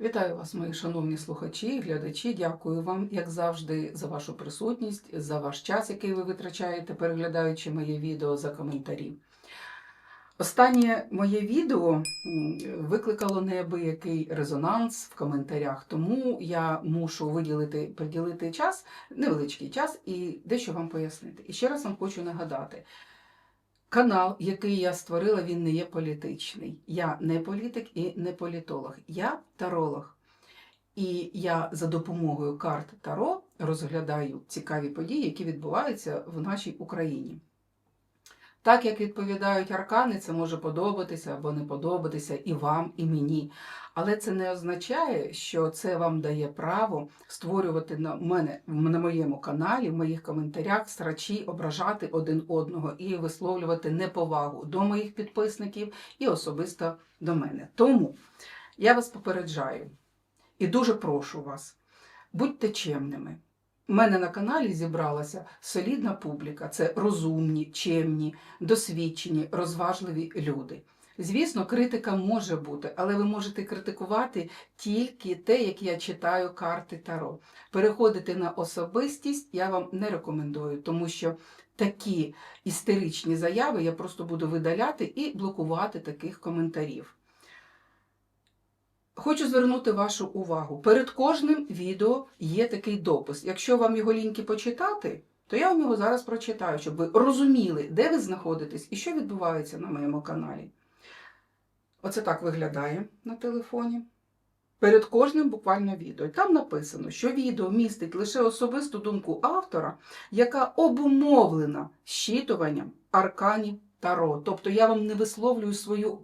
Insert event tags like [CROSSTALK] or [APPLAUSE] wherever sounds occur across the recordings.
Вітаю вас, мої шановні слухачі, і глядачі. Дякую вам, як завжди, за вашу присутність, за ваш час, який ви витрачаєте, переглядаючи моє відео за коментарі. Останнє моє відео викликало неабиякий резонанс в коментарях, тому я мушу виділити, приділити час, невеличкий час, і дещо вам пояснити. І ще раз вам хочу нагадати. Канал, який я створила, він не є політичний. Я не політик і не політолог. Я таролог. І я за допомогою карт Таро розглядаю цікаві події, які відбуваються в нашій Україні. Так як відповідають аркани, це може подобатися або не подобатися і вам, і мені. Але це не означає, що це вам дає право створювати на мене на моєму каналі, в моїх коментарях срачі, ображати один одного і висловлювати неповагу до моїх підписників і особисто до мене. Тому я вас попереджаю і дуже прошу вас, будьте чемними. У мене на каналі зібралася солідна публіка, це розумні, чемні, досвідчені, розважливі люди. Звісно, критика може бути, але ви можете критикувати тільки те, як я читаю карти Таро. Переходити на особистість я вам не рекомендую, тому що такі істеричні заяви я просто буду видаляти і блокувати таких коментарів. Хочу звернути вашу увагу. Перед кожним відео є такий допис. Якщо вам його ліньки почитати, то я вам його зараз прочитаю, щоб ви розуміли, де ви знаходитесь і що відбувається на моєму каналі. Оце так виглядає на телефоні. Перед кожним буквально відео. Там написано, що відео містить лише особисту думку автора, яка обумовлена щитуванням арканів Таро. Тобто я вам не висловлюю свою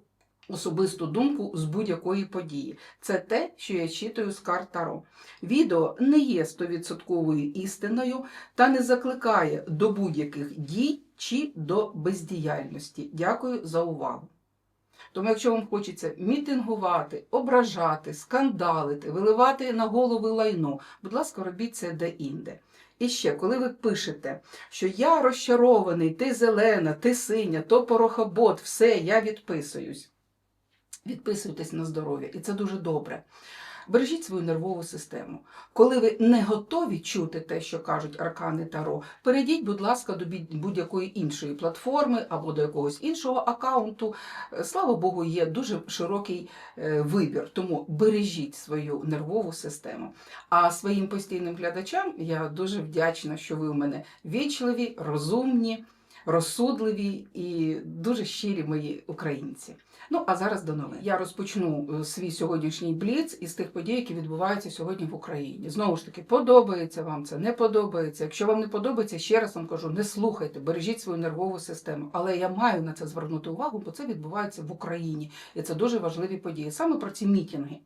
особисту думку з будь-якої події. Це те, що я читаю з карт Таро. Відео не є 100% істиною та не закликає до будь-яких дій чи до бездіяльності. Дякую за увагу. Тому, якщо вам хочеться мітингувати, ображати, скандалити, виливати на голови лайно, будь ласка, робіть це де-інде. І ще, коли ви пишете, що я розчарований, ти зелена, ти синя, то порохобот, все, я відписуюсь. Відписуйтесь на здоров'я, і це дуже добре. Бережіть свою нервову систему. Коли ви не готові чути те, що кажуть аркани Таро, перейдіть, будь ласка, до будь-якої іншої платформи або до якогось іншого аккаунту. Е, Слава Богу, є дуже широкий е, вибір, тому бережіть свою нервову систему. А своїм постійним глядачам я дуже вдячна, що ви у мене вічливі, розумні, розсудливі і дуже щирі мої українці. Ну а зараз до новин. Я розпочну е, свій сьогоднішній бліц із тих подій, які відбуваються сьогодні в Україні. Знову ж таки, подобається вам це, не подобається. Якщо вам не подобається, ще раз вам кажу, не слухайте, бережіть свою нервову систему. Але я маю на це звернути увагу, бо це відбувається в Україні, і це дуже важливі події. Саме про ці мітинги.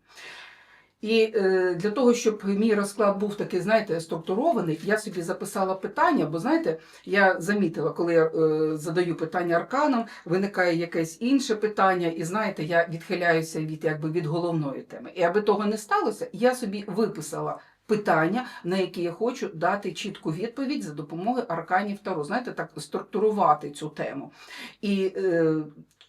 І е, для того, щоб мій розклад був такий, знаєте, структурований, я собі записала питання, бо знаєте, я замітила, коли я е, задаю питання арканам, виникає якесь інше питання, і знаєте, я відхиляюся від якби від головної теми. І аби того не сталося, я собі виписала. Питання, на які я хочу дати чітку відповідь за допомогою арканів Таро. Знаєте, так структурувати цю тему. І е,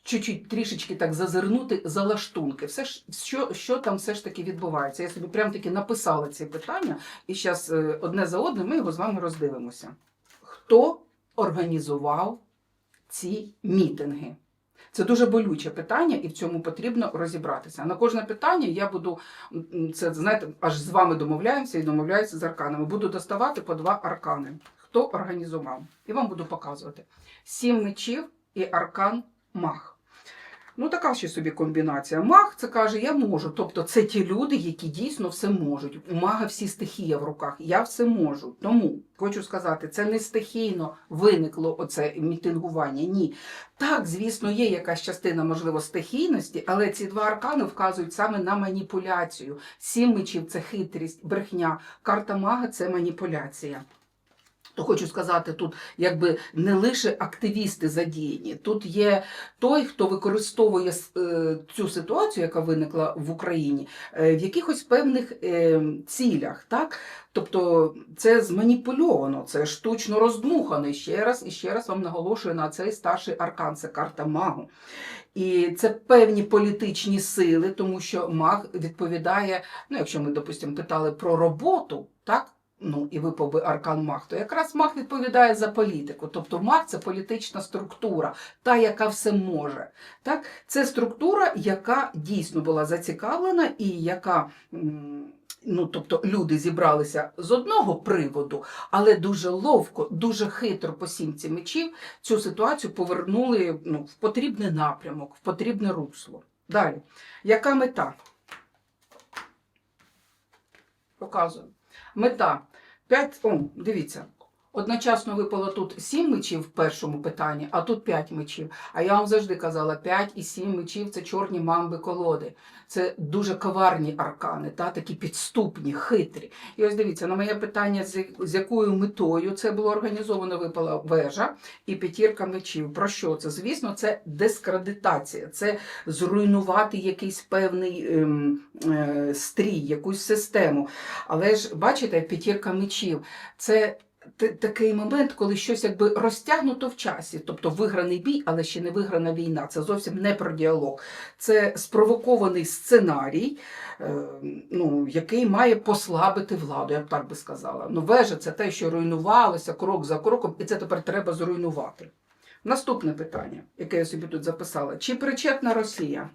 чуть-чуть трішечки так зазирнути за лаштунки. Все ж, що, що там все ж таки відбувається. Я собі прям таки написала ці питання, і зараз одне за одним ми його з вами роздивимося. Хто організував ці мітинги? Це дуже болюче питання, і в цьому потрібно розібратися. На кожне питання я буду це знаєте, аж з вами домовляємося і домовляюся з арканами. Буду доставати по два аркани. Хто організував? І вам буду показувати. Сім мечів і аркан мах. Ну, така ще собі комбінація. Маг це каже, я можу. Тобто це ті люди, які дійсно все можуть. У мага всі стихія в руках. Я все можу. Тому хочу сказати, це не стихійно виникло оце мітингування. Ні. Так, звісно, є якась частина, можливо, стихійності, але ці два аркани вказують саме на маніпуляцію. Сім мечів це хитрість, брехня. Карта мага це маніпуляція. То хочу сказати, тут якби не лише активісти задіяні, тут є той, хто використовує е, цю ситуацію, яка виникла в Україні, е, в якихось певних е, цілях. Так? Тобто це зманіпульовано, це штучно роздмухано. Ще раз і ще раз вам наголошую на цей старший аркан, це карта магу. І це певні політичні сили, тому що маг відповідає, ну якщо ми, допустимо, питали про роботу, так? Ну, і випав би аркан маг, то якраз маг відповідає за політику. Тобто маг це політична структура, та, яка все може. Так? Це структура, яка дійсно була зацікавлена і яка. Ну, тобто люди зібралися з одного приводу, але дуже ловко, дуже хитро по сімці мечів цю ситуацію повернули ну, в потрібний напрямок, в потрібне русло. Далі. Яка мета? Показую. Мета. 5, о, дивіться. Одночасно випало тут 7 мечів в першому питанні, а тут 5 мечів. А я вам завжди казала, 5 і 7 мечів це чорні мамби колоди. Це дуже коварні аркани, та, такі підступні, хитрі. І ось дивіться, на моє питання, з якою метою це було організовано, випала вежа і п'ятірка мечів. Про що це? Звісно, це дискредитація, це зруйнувати якийсь певний ем, е, стрій, якусь систему. Але ж бачите, п'ятірка мечів це. Такий момент, коли щось якби розтягнуто в часі, тобто виграний бій, але ще не виграна війна. Це зовсім не про діалог. Це спровокований сценарій, е, ну, який має послабити владу, я б так би сказала. Ну, вежа це те, що руйнувалося крок за кроком, і це тепер треба зруйнувати. Наступне питання, яке я собі тут записала: чи причетна Росія?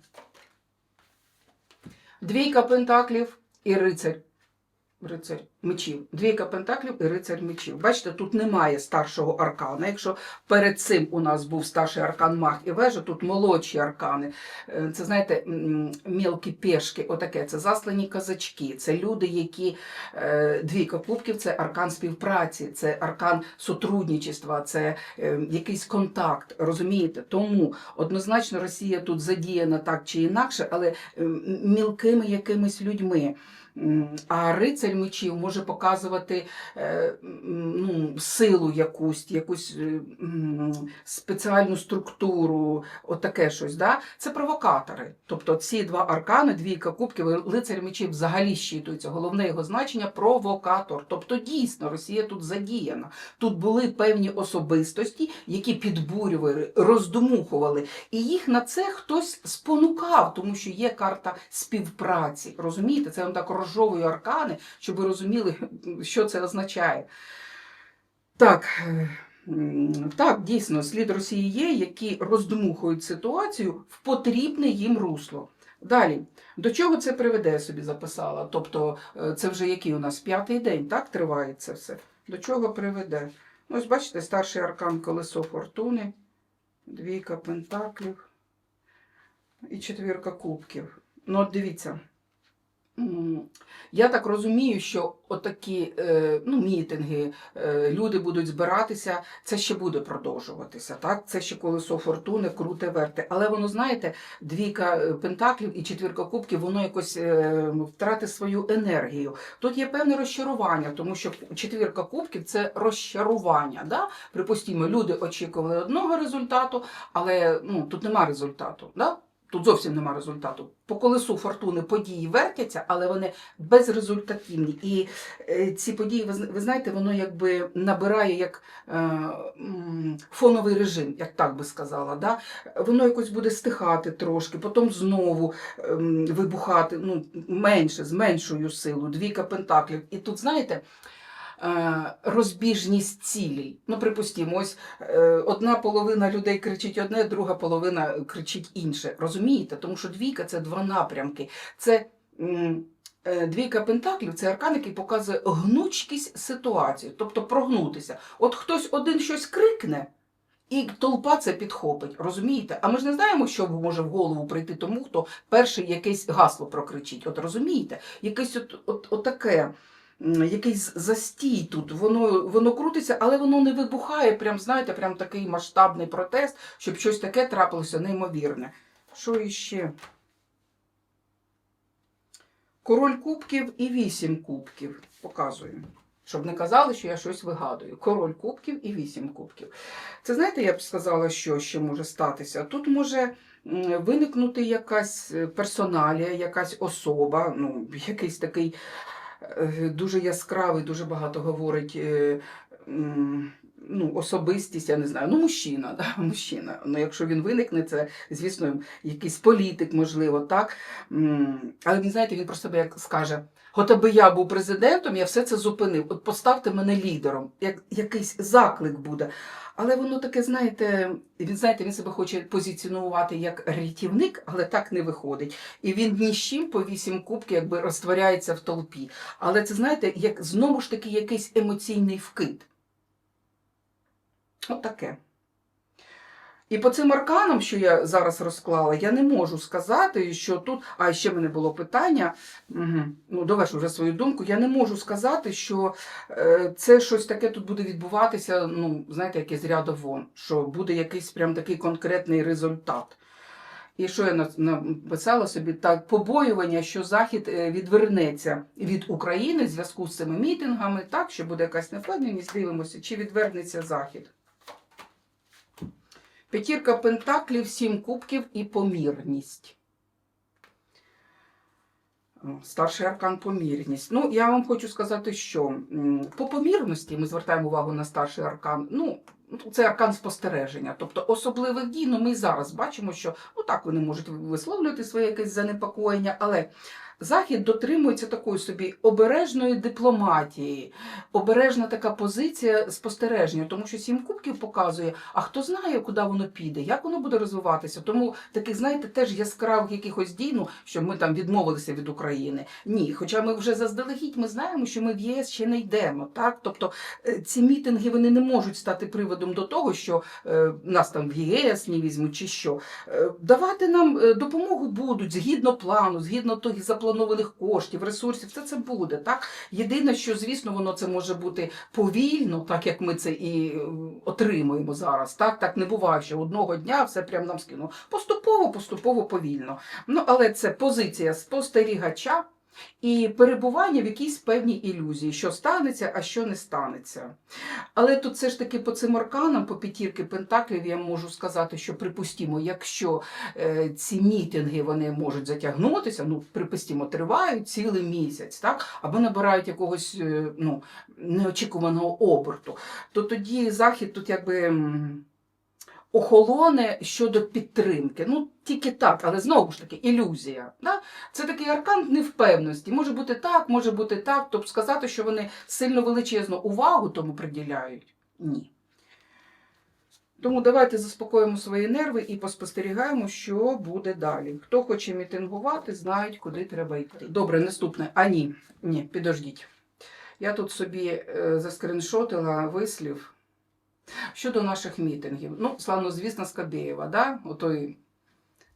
Двійка пентаклів і рицарь. Рицарь мечів. Двійка пентаклів і рицарь мечів. Бачите, тут немає старшого аркана. Якщо перед цим у нас був старший аркан маг і вежа, тут молодші аркани. Е, Це, знаєте, мілкі пешки, отаке. Це заслані казачки, це люди, які е, двійка кубків це аркан співпраці, це аркан сотрудничества, це е, якийсь контакт. Розумієте? Тому однозначно Росія тут задіяна так чи інакше, але мілкими якимись людьми. А рицарь мечів може показувати е, ну, силу якусь, якусь е, спеціальну структуру, отаке щось. Да? Це провокатори. Тобто ці два аркани, двійка кубків, лицар мечів взагалі щитується. Головне його значення провокатор. Тобто дійсно Росія тут задіяна. Тут були певні особистості, які підбурювали, роздумухували. І їх на це хтось спонукав, тому що є карта співпраці. Розумієте, це вам так розжовую аркани, щоб ви розуміли, що це означає. Так, е, так, дійсно, слід Росії є, які роздмухують ситуацію в потрібне їм русло. Далі, до чого це приведе, я собі записала. Тобто, е, це вже який у нас п'ятий день, так триває це все. До чого приведе? Ось бачите, старший аркан колесо фортуни, двійка пентаклів і четвірка кубків. Ну, от дивіться. Я так розумію, що отакі е, ну, мітинги, е, люди будуть збиратися, це ще буде продовжуватися. Так? Це ще колесо фортуни, круте верте. Але воно, знаєте, двійка е, пентаклів і четвірка кубків, воно якось втратить свою енергію. Тут є певне розчарування, тому що четвірка кубків це розчарування. Да? Припустімо, люди очікували одного результату, але ну, тут нема результату. Да? Тут зовсім нема результату. По колесу фортуни події вертяться, але вони безрезультативні. І е, ці події, ви, знаєте, воно якби набирає як е, фоновий режим, як так би сказала. Да? Воно якось буде стихати трошки, потім знову ем, вибухати ну, менше, з меншою силою, двійка пентаклів. І тут, знаєте, розбіжність цілей. Ну, припустімо, ось е, одна половина людей кричить одне, друга половина кричить інше. Розумієте? Тому що двійка це два напрямки. Це е, двійка пентаклів це аркан, який показує гнучкість ситуації, тобто прогнутися. От хтось один щось крикне. І толпа це підхопить, розумієте? А ми ж не знаємо, що може в голову прийти тому, хто перший якесь гасло прокричить. От розумієте? Якесь от, от, отаке, м, якийсь застій тут, воно, воно крутиться, але воно не вибухає, прям, знаєте, прям такий масштабний протест, щоб щось таке трапилося неймовірне. Що іще? Король кубків і вісім кубків. Показую. Щоб не казали, що я щось вигадую. Король кубків і вісім кубків. Це знаєте, я б сказала, що ще може статися. Тут може виникнути якась персоналія, якась особа, ну, якийсь такий дуже яскравий, дуже багато говорить. Ну, особистість, я не знаю, ну мужчина, да, [LAUGHS] мужчина. Ну, якщо він виникне, це, звісно, якийсь політик, можливо, так. Але він, знаєте, він про себе як скаже: от аби я був президентом, я все це зупинив. От поставте мене лідером, як якийсь заклик буде. Але воно таке, знаєте, він знаєте, він себе хоче позиціонувати як рятівник, але так не виходить. І він ні з чим по вісім кубків якби розтворяється в толпі. Але це знаєте, як знову ж таки якийсь емоційний вкид. От таке. І по цим арканам, що я зараз розклала, я не можу сказати, що тут. А ще в мене було питання. Угу. Ну, довершу вже свою думку. Я не можу сказати, що е, це щось таке тут буде відбуватися, ну, знаєте, яке з ряду вон, що буде якийсь прям такий конкретний результат. І що я написала собі так, побоювання, що Захід е, відвернеться від України в зв'язку з цими мітингами, так, що буде якась невпевненість, дивимося, чи відвернеться Захід. П'ятірка пентаклів, сім кубків і помірність. Старший аркан помірність. Ну, я вам хочу сказати, що по помірності ми звертаємо увагу на старший аркан. Ну, це аркан спостереження. Тобто особливих дій, ну ми зараз бачимо, що ну так вони можуть висловлювати своє якесь занепокоєння, але Захід дотримується такої собі обережної дипломатії, обережна така позиція спостереження, тому що сім кубків показує, а хто знає, куди воно піде, як воно буде розвиватися. Тому таких, знаєте, теж яскравих якихось дій, ну, що ми там відмовилися від України. Ні, хоча ми вже заздалегідь ми знаємо, що ми в ЄС ще не йдемо. Так? Тобто е, ці мітинги вони не можуть стати приводом до того, що е, нас там в ЄС не візьмуть чи що. Е, давати нам е, допомогу будуть згідно плану, згідно тих запланованих коштів, ресурсів, все це буде. Так? Єдине, що, звісно, воно це може бути повільно, так як ми це і е, отримуємо зараз. Так, так не буває, що одного дня все прям нам скинуло. Поступово, поступово, повільно. Ну, але це позиція спостерігача і перебування в якійсь певній ілюзії, що станеться, а що не станеться. Але тут все ж таки по цим арканам, по п'ятірки пентаклів, я можу сказати, що припустімо, якщо е, ці мітинги вони можуть затягнутися, ну припустімо, тривають цілий місяць, так, або набирають якогось е, ну, неочікуваного оберту, то тоді захід тут якби. Охолоне щодо підтримки. Ну, тільки так, але знову ж таки, ілюзія. Да? Це такий аркан невпевності. Може бути так, може бути так. Тобто сказати, що вони сильно величезну увагу тому приділяють. Ні. Тому давайте заспокоїмо свої нерви і поспостерігаємо, що буде далі. Хто хоче мітингувати, знають, куди треба йти. Добре, наступне. А ні, ні, підождіть. Я тут собі е, заскріншотила вислів щодо наших мітингів. Ну, славно, звісно, Скабєєва, да? Отой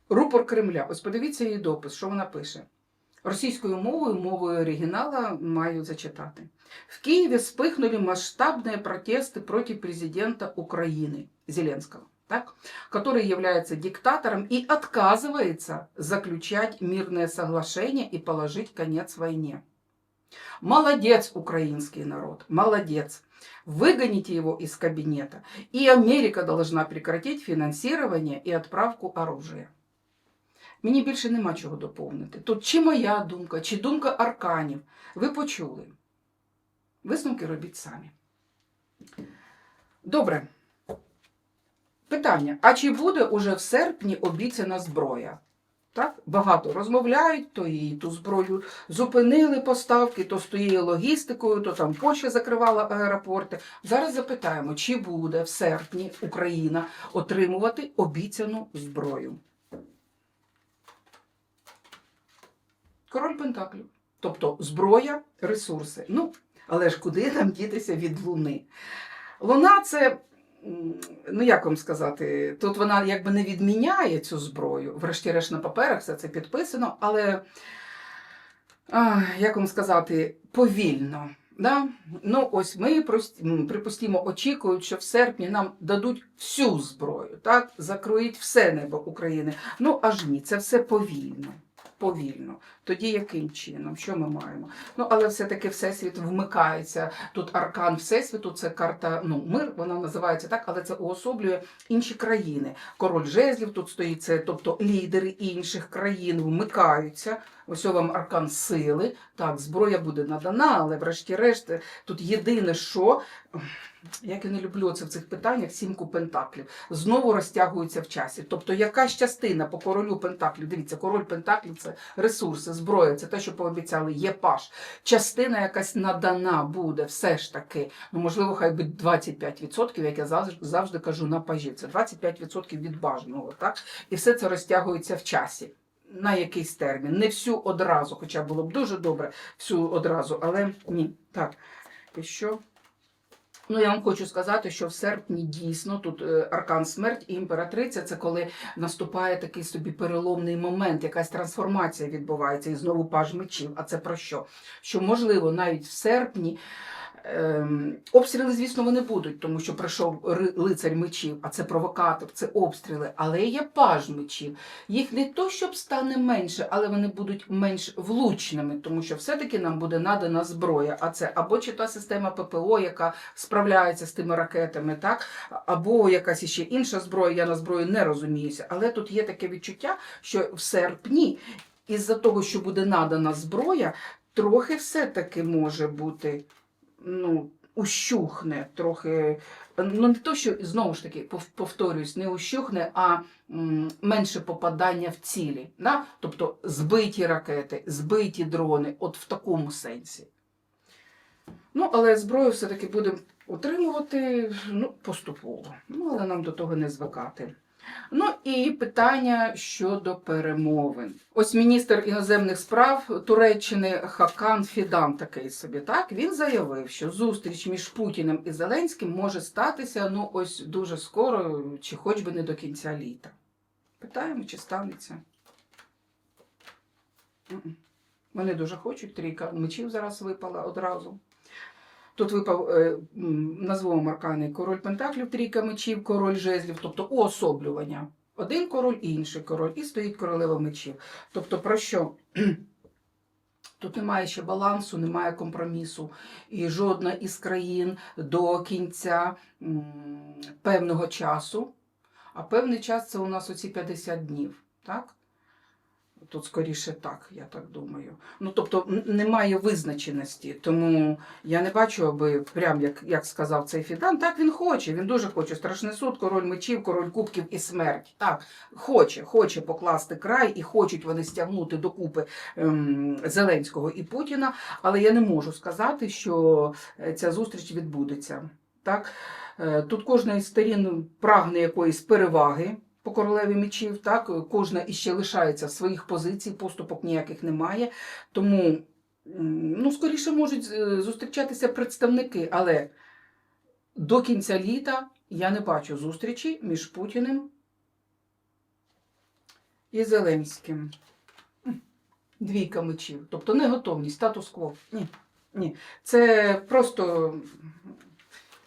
рупор Кремля. Ось подивіться її допис, що вона пише. Російською мовою, мовою оригінала маю зачитати. В Киеве вспыхнули масштабные протесты против президента Украины Зеленского, так, который является диктатором и отказывается заключать мирное соглашение и положить конец войне. Молодец, украинский народ, молодец. Выгоните его из кабинета, и Америка должна прекратить финансирование и отправку оружия. Мені більше нема чого доповнити. Тут чи моя думка, чи думка арканів. Ви почули. Висновки робіть самі. Добре. Питання: а чи буде уже в серпні обіцяна зброя? Так, багато розмовляють, то і ту зброю зупинили поставки, то з логістикою, то там Польща закривала аеропорти. Зараз запитаємо, чи буде в серпні Україна отримувати обіцяну зброю. Король Пентаклів. Тобто зброя, ресурси. Ну, але ж куди нам дітися від Луни? Луна це, ну як вам сказати, тут вона якби не відміняє цю зброю. Врешті-решт на паперах все це підписано, але, як вам сказати, повільно. Да? Ну, ось ми припустімо, очікують, що в серпні нам дадуть всю зброю, так? закроють все небо України. Ну аж ні, це все повільно. Повільно. Тоді яким чином? Що ми маємо? Ну, але все-таки Всесвіт вмикається. Тут аркан Всесвіту, це карта, ну, мир, вона називається так, але це уособлює інші країни. Король жезлів тут стоїть, це, тобто лідери інших країн вмикаються. Ось вам аркан сили. Так, зброя буде надана, але врешті-решт тут єдине, що. Як я не люблю це в цих питаннях, сімку пентаклів знову розтягується в часі. Тобто, якась частина по королю пентаклів, дивіться, король пентаклів це ресурси, зброя, це те, що пообіцяли, є паш. Частина якась надана буде, все ж таки. Ну, можливо, хай би 25%, як я завжди, завжди кажу на пажі. Це 25% від бажаного, так? І все це розтягується в часі. На якийсь термін, не всю одразу, хоча було б дуже добре всю одразу, але ні. Так, і що? Ну, я вам хочу сказати, що в серпні дійсно тут е, аркан смерть і імператриця це коли наступає такий собі переломний момент, якась трансформація відбувається, і знову паж мечів. А це про що? Що можливо навіть в серпні. Ем, обстріли, звісно, вони будуть, тому що прийшов ри- лицар мечів, а це провокатор, це обстріли, але є паж мечів. Їх не то, щоб стане менше, але вони будуть менш влучними, тому що все-таки нам буде надана зброя. А це або чи та система ППО, яка справляється з тими ракетами, так, або якась іще інша зброя. Я на зброю не розуміюся. Але тут є таке відчуття, що в серпні, із-за того, що буде надана зброя, трохи все-таки може бути ну, ущухне трохи. Ну, не то, що знову ж таки повторюсь, не ущухне, а менше попадання в цілі. Да? Тобто збиті ракети, збиті дрони, от в такому сенсі. Ну, але зброю все-таки будемо утримувати ну, поступово. Ну, але нам до того не звикати. Ну і питання щодо перемовин. Ось міністр іноземних справ Туреччини Хакан Фідан такий собі. Так він заявив, що зустріч між Путіним і Зеленським може статися ну ось дуже скоро, чи хоч би не до кінця літа. Питаємо, чи станеться. Вони дуже хочуть, трійка мечів зараз випала одразу. Тут випав е, назвемо аркани король Пентаклів, трійка мечів, король жезлів, тобто уособлювання. Один король і інший король, і стоїть королева мечів. Тобто про що? [CLEARS THROAT] Тут немає ще балансу, немає компромісу. І жодна із країн до кінця певного часу, а певний час це у нас оці 50 днів. Так? Тут скоріше так, я так думаю. Ну, тобто немає визначеності, тому я не бачу, аби прям як, як сказав цей Фідан, так він хоче, він дуже хоче. Страшний суд, король мечів, король кубків і смерть. Так, хоче, хоче покласти край і хочуть вони стягнути докупи ем, Зеленського і Путіна, але я не можу сказати, що е, ця зустріч відбудеться. Так? Е, Тут кожна із сторін прагне якоїсь переваги по королеві мечів, так кожна іще лишається своїх позицій, поступок ніяких немає. Тому, ну, скоріше можуть е, зустрічатися представники, але до кінця літа я не бачу зустрічі між Путіним і Зеленським. Двійка мечів. Тобто не готовність, статус-кво. Ні. Ні. Це просто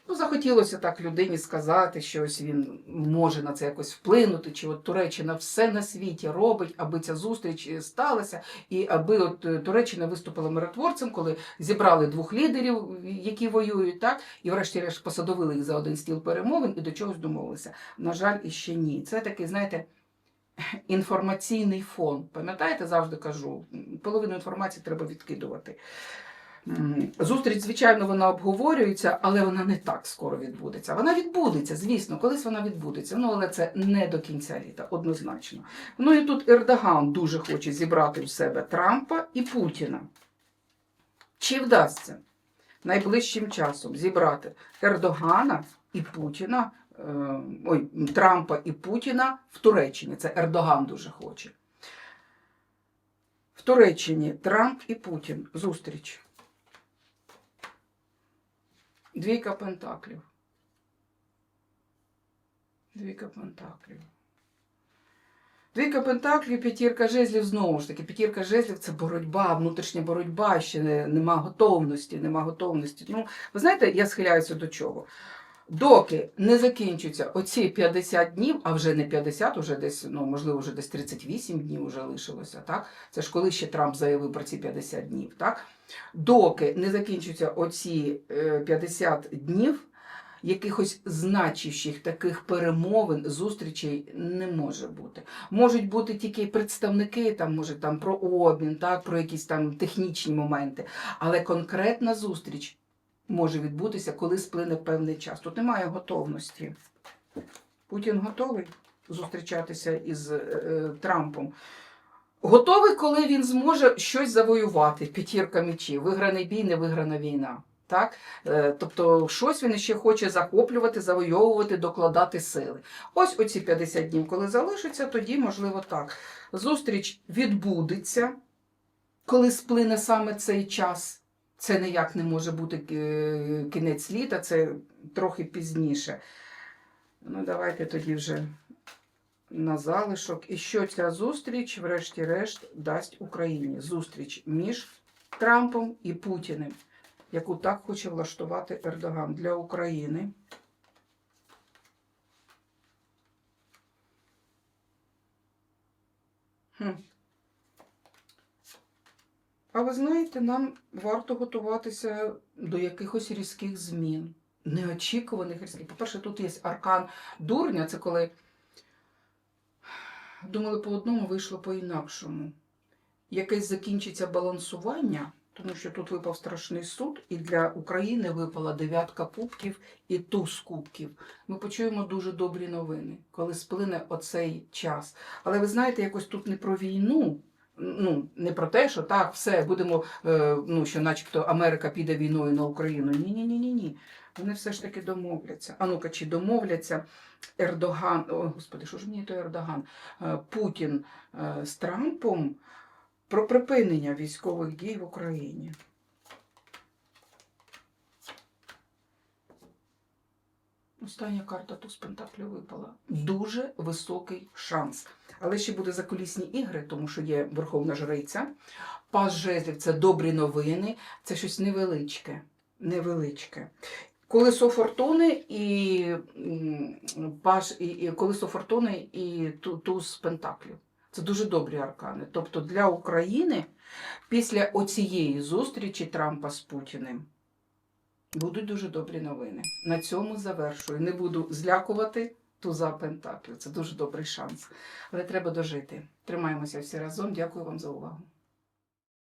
Ну, захотілося так людині сказати, що ось він може на це якось вплинути, чи от Туреччина все на світі робить, аби ця зустріч е, сталася, і аби от е, Туреччина виступила миротворцем, коли зібрали двох лідерів, які воюють, так, і врешті-решт посадовили їх за один стіл перемовин і до чогось домовилися. На жаль, іще ні. Це такий, знаєте. Інформаційний фон. Пам'ятаєте, завжди кажу, половину інформації треба відкидувати. Зустріч, звичайно, вона обговорюється, але вона не так скоро відбудеться. Вона відбудеться, звісно, колись вона відбудеться. Ну, але це не до кінця літа, однозначно. Ну і тут Ердоган дуже хоче зібрати в себе Трампа і Путіна. Чи вдасться найближчим часом зібрати Ердогана і Путіна, е, ой, Трампа і Путіна в Туреччині? Це Ердоган дуже хоче. В Туреччині Трамп і Путін зустріч. Двійка пентаклів. Двійка пентаклів. Двійка пентаклів, п'ятірка жезлів знову ж таки. П'ятірка жезлів це боротьба, внутрішня боротьба, ще не- нема готовності, нема готовності. Ну, ви знаєте, я схиляюся до чого? Доки не закінчаться оці 50 днів, а вже не 50, уже десь, ну можливо, вже десь 38 днів вже лишилося, так? Це ж коли ще Трамп заявив про ці 50 днів, так? Доки не закінчаться оці е, 50 днів, якихось значущих таких перемовин, зустрічей не може бути. Можуть бути тільки представники, там, може, там про обмін, так, про якісь там технічні моменти, але конкретна зустріч може відбутися, коли сплине певний час. Тут немає готовності. Путін готовий зустрічатися із е, Трампом. Готовий, коли він зможе щось завоювати. П'ятірка мечів, виграний бій, не виграна війна. Так? Е, Тобто, щось він ще хоче захоплювати, завойовувати, докладати сили. Ось оці 50 днів, коли залишиться, тоді, можливо, так. Зустріч відбудеться, коли сплине саме цей час. Це ніяк не може бути е, кінець літа, це трохи пізніше. Ну, давайте тоді вже на залишок. І що ця зустріч, врешті-решт, дасть Україні? Зустріч між Трампом і Путіним, яку так хоче влаштувати Ердоган для України. Хм. А ви знаєте, нам варто готуватися до якихось різких змін, неочікуваних різких. По-перше, тут є аркан дурня, це коли думали по одному, вийшло по-інакшому. Якесь закінчиться балансування, тому що тут випав страшний суд, і для України випала дев'ятка кубків і туз кубків. Ми почуємо дуже добрі новини, коли сплине оцей час. Але ви знаєте, якось тут не про війну. Ну, не про те, що так, все, будемо, е, ну, що начебто Америка піде війною на Україну. Ні, ні, ні, ні, ні. Вони все ж таки домовляться. А ну-ка, чи домовляться Ердоган, о, господи, що ж мені той Ердоган, Е, Путін е, з Трампом про припинення військових дій в Україні. Остання карта туз Пентаклю випала. Дуже високий шанс. Але ще буде закулісні ігри, тому що є Верховна Жриця. Пас жезлів це добрі новини, це щось невеличке. невеличке. Колесо фортуни і паш, і, і колесо фортуни і туз Пентаклів. Це дуже добрі аркани. Тобто для України після оцієї зустрічі Трампа з Путіним будуть дуже добрі новини. На цьому завершую. Не буду злякувати туза Пентаклів. Це дуже добрий шанс. Але треба дожити. Тримаємося всі разом. Дякую вам за увагу.